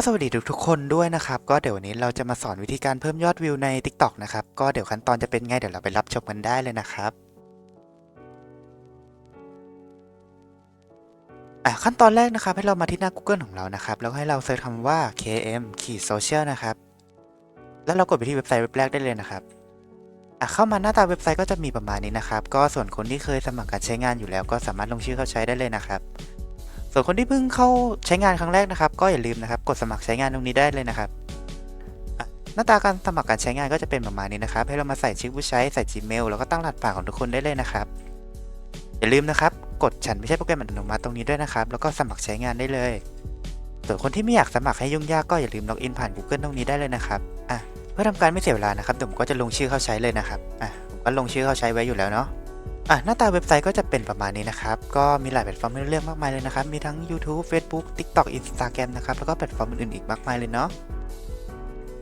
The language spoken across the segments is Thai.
ก็สวัสดีทุกทุกๆคนด้วยนะครับ ก็เดี๋ยววันนี้เราจะมาสอนวิธีการเพิ่มยอดวิวใน TikTok นะครับ ก็เดี๋ยวขั้นตอนจะเป็นไงเดี๋ยวเราไปรับชมกันได้เลยนะครับอะขั้นตอนแรกนะครับ ให้เรามาที่หน้า Google ของเรานะครับ แล้วให้เราเซิร์ชคำว่า km ขีด social นะครับ แล้วเรากดไปที่เว็บไซต์เว็บแรกได้เลยนะครับอะเข้ามาหน้าตาเว็บไซต์ก็จะมีประมาณนี้นะครับ ก็ส่วนคนที่เคยสมัครการใช้งานอยู่แล้ว ก็สามารถลงชื่อเข้าใช้ได้เลยนะครับ ส่วนคนที่เพิ่งเข้าใช้งานครั้งแรกนะครับ ก็อย่าลืมนะครับ กดสมัครใช้งานตรงนี้ได้เลยนะครับหน้าตาการสมัครการใช้งานก็จะเป็นประมาณนี้นะครับ ให้เรามาใส่ชื่อผู้ใช้ใส่ Gmail แล้วก็ตั้งรหัสผ่านของทุกคนได้เลยนะครับ อย่าลืมนะครับ กดฉันไม่ใช่โปรแกรมอัตโนมัติตรงนี้ด้วยนะครับ แล้วก็สมัครใช้งานได้เลย ส่วนคนที่ไม่อยากสมัครให้ยุ่งยากก็อย่าลืมล็อกอินผ่าน Google ตรงนี้ได้เลยนะครับอะเพื่อทำการไม่เสียเวลานะครับเดี๋ยวผมก็จะลงชื่อเข้าใช้เลยนะครับอะผมก็ลงชื่อเข้าใช้ไว้อยู่แล้วเนาะ อะหน้าตาเว็บไซต์ก็จะเป็นประมาณนี้นะครับ ก็มีหลายแพลตฟอร์มให้เลือกมากมายเลยนะครับ มีทั้ง YouTube Facebook TikTok Instagram นะครับ แล้วก็แพลตฟอร์มอื่นๆอีกมากมายเลยเนาะ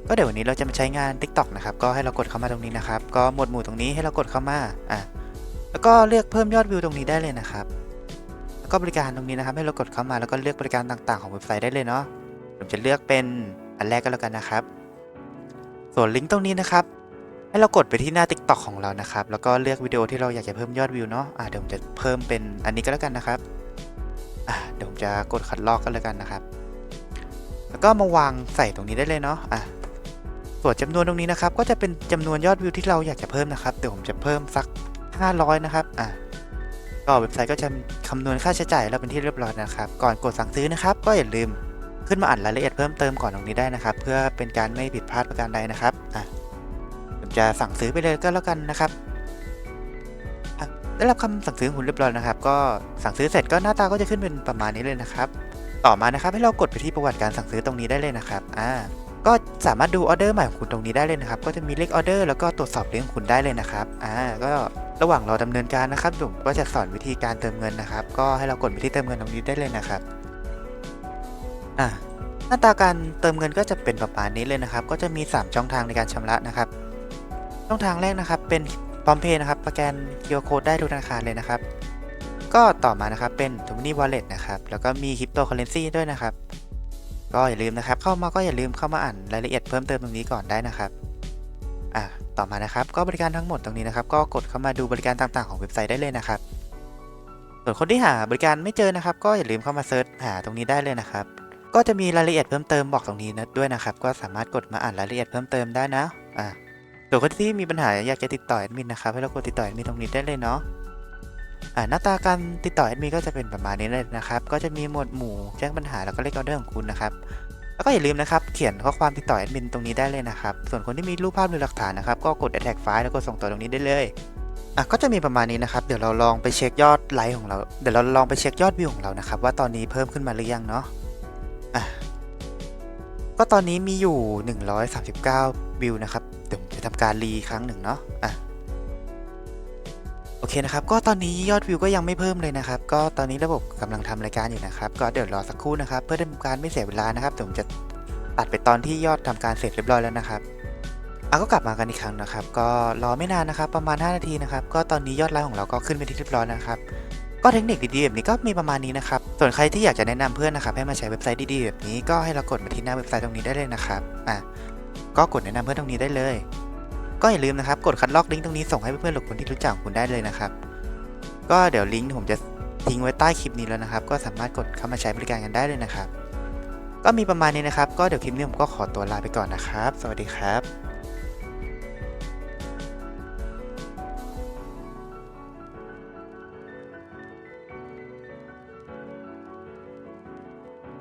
ก็เดี๋ยววันนี้เราจะมาใช้งาน TikTok นะครับ ก็ให้เรากดเข้ามาตรงนี้นะครับ ก็หมวดหมู่ตรงนี้ให้เรากดเข้ามาอะแล้วก็เลือกเพิ่มยอดวิวตรงนี้ได้เลยนะครับ แล้วก็บริการตรงนี้นะครับ ให้เรากดเข้ามาแล้วก็เลือกบริการต่างๆของเว็บไซต์ได้เลยเนาะผมจะเลือกเป็นอันแรกก็แล้วกันนะครับ ส่วนลิงก์ตรงนี้นะครับ ให้เรากดไปที่หน้า TikTok ของเรานะครับ แล้วก็เลือกวิดีโอที่เราอยากจะเพิ่มยอดวิวเนาะอะเดี๋ยวผมจะเพิ่มเป็นอันนี้ก็แล้วกันนะครับอะเดี๋ยวผมจะกดคัดลอกกันแล้วกันนะครับ แล้วก็มาวางใส่ตรงนี้ได้เลยเนาะอะส่วนจำนวนตรงนี้นะครับ ก็จะเป็นจำนวนยอดวิวที่เราอยากจะเพิ่มนะครับเดี๋ยวผมจะเพิ่มสัก 500 นะครับอะก็เว็บไซต์ก็จะคำนวณค่าใช้จ่ายแล้วเป็นที่เรียบร้อยนะครับ ก่อนกดสั่งซื้อนะครับ ก็อย่าลืมขึ้นมาอ่านรายละเอียดเพิ่มเติมก่อนตรงนี้ได้นะครับ เพื่อเป็นการไม่ผิดพลาดประการใดนะครับอะ จะสั่งซื้อไปเลยก็แล้วกันนะครับได้รับคำสั่งซื้อของคุณเรียบร้อยนะครับ ก็สั่งซื้อเสร็จก็หน้าตาก็จะขึ้นเป็นประมาณนี้เลยนะครับ ต่อมานะครับให้เรากดไปที่ประวัติการสั่งซื้อตรงนี้ได้เลยนะครับอ่าก็สามารถดูออเดอร์ใหม่ของคุณตรงนี้ได้เลยนะครับ ก็จะมีเลขออเดอร์แล้วก็ตรวจสอบลิงก์ของคุณได้เลยนะครับอ่าก็ระหว่างเราดำเนินการนะครับผมก็จะสอนวิธีการเติมเงินนะครับ ก็ให้เรากดไปที่เติมเงินตรงนี้ได้เลยนะครับอ่าหน้าตาการเติมเงินก็จะเป็นประมาณนี้เลยนะครับ ก็จะมี 3 ช่องทางในการชำระนะครับ ช่องทางแรกนะครับเป็นพร้อมเพย์นะครับสแกน QR Code ได้ทุกธนาคารเลยนะครับ ก็ต่อมานะครับเป็น t o m o n y Wallet นะครับ แล้วก็มี Cryptocurrency ด้วยนะครับ ก็อย่าลืมนะครับ เข้ามาก็อย่าลืมเข้ามาอ่านรายละเอียดเพิ่มเติมตรงนี้ก่อนได้นะครับอะต่อมานะครับ ก็บริการทั้งหมดตรงนี้นะครับ ก็กดเข้ามาดูบริการต่างๆของเว็บไซต์ได้เลยนะครับ ส่วนคนที่หาบริการไม่เจอนะครับ ก็อย่าลืมเข้ามาเซิร์ชหาตรงนี้ได้เลยนะครับ ก็จะมีรายละเอียดเพิ่มเติมบอกตรงนี้นะด้วยนะครับ ก็สามารถกดมาอ่านรายละเอียดเพิ่มเติมได้นะอะ ส่วนคนที่มีปัญหาอยากจะติดต่อแอดมินนะครับให้เรากดติดต่อแอดมินตรงนี้ได้เลยเนาะอ่าหน้าตาการติดต่อแอดมินก็จะเป็นประมาณนี้เลยนะครับ ก็จะมีหมวดหมู่แจ้งปัญหาแล้วก็เลขออเดอร์ของคุณนะครับ แล้วก็อย่าลืมนะครับเขียนข้อความติดต่อแอดมินตรงนี้ได้เลยนะครับ ส่วนคนที่มีรูปภาพหรือหลักฐานนะครับก็กด attach file แล้วก็ส่งต่อตรงนี้ได้เลยอะก็จะมีประมาณนี้นะครับ เดี๋ยวเราลองไปเช็คยอดไลค์ของเรา เดี๋ยวเราลองไปเช็คยอดวิวของเรานะครับว่าตอนนี้เพิ่มขึ้นมาหรือยังเนาะอะก็ตอนนี้มีอยู่ 139 วิวนะครับ เดี๋ยว จะทำการรีครั้งหนึ่งเนาะอะโอเคนะครับ ก็ตอนนี้ยอดวิวก็ยังไม่เพิ่มเลยนะครับ ก็ตอนนี้ระบบกำลังทำรายการอยู่นะครับ ก็เดี๋ยวรอสักครู่นะครับ เพื่อทำการไม่เสียเวลานะครับผมจะตัดไปตอนที่ยอดทำการเสร็จเรียบร้อยแล้วนะครับอะก็กลับมากันอีกครั้งนะครับ ก็รอไม่นานนะครับ ประมาณ 5 นาทีนะครับ ก็ตอนนี้ยอดไลค์ของเราก็ขึ้นไปที่เรียบร้อยแล้วนะครับ ก็เทคนิคดีๆแบบนี้ก็มีประมาณนี้นะครับ ส่วนใครที่อยากจะแนะนำเพื่อนนะครับให้มาใช้เว็บไซต์ดีๆแบบนี้ก็ให้เรากดมาที่หน้าเว็บไซต์ตรงนี้ได้เลยนะครับ อะ ก็กดแนะนำเพื่อนตรงนี้ได้เลย ก็อย่าลืมนะครับกดคัดลอกลิงก์ตรงนี้ส่งให้เพื่อนๆหรือคนที่รู้จักของคุณได้เลยนะครับ ก็เดี๋ยวลิงก์ผมจะทิ้งไว้ใต้คลิปนี้แล้วนะครับ ก็สามารถกดเข้ามาใช้บริการกันได้เลยนะครับ ก็มีประมาณนี้นะครับ ก็เดี๋ยวคลิปนี้ผมก็ขอตัวลาไปก่อนนะครับ สวัสดีครับ